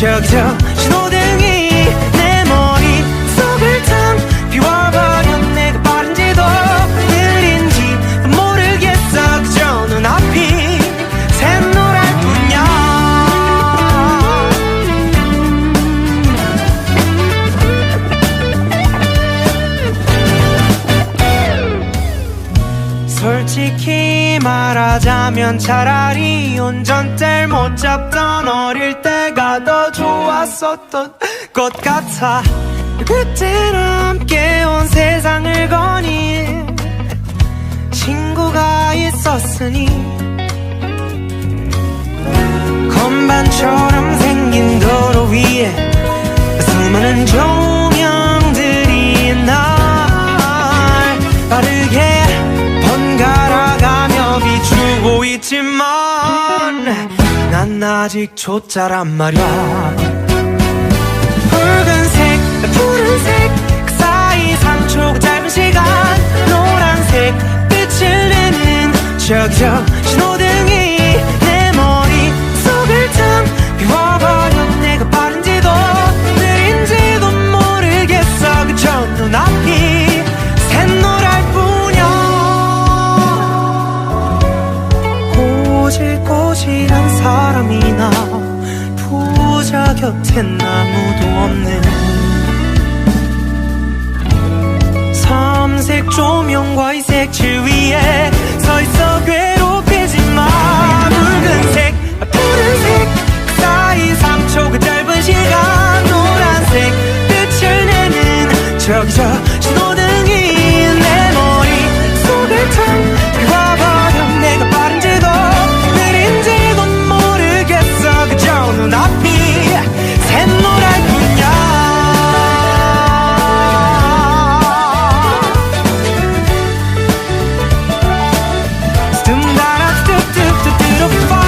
저기 저 신호등이 내 머릿속을 탕 비워버려 내가 빠른지도 느린지 모르겠어 그저 눈앞이 샛노랄 뿐이야 솔직히 말하자면 차라리 운전대를 못 잡던 어릴 더 좋았었던 것 같아. 그때는 함께 온 세상을 거닌 친구가 있었으니 건반처럼 생긴 도로 위에 수많은 조명들이 날 빠르게 번갈아가며 비추고 있지만 난 아직 초짜란 말이야 눈앞이 샛노랄 뿐이야. 꼬질꼬질한 사람이나 부자 곁엔 아무도 없는 삼색 조명과 이 색칠 위에 저기 저 신호등이 내 머리 속을 텅 비워버려. 내가 빠른지도 느린지도 모르겠어. 그저 눈앞이 샛노랄 뿐이야. 스툼다라 스툼 스툼 스툼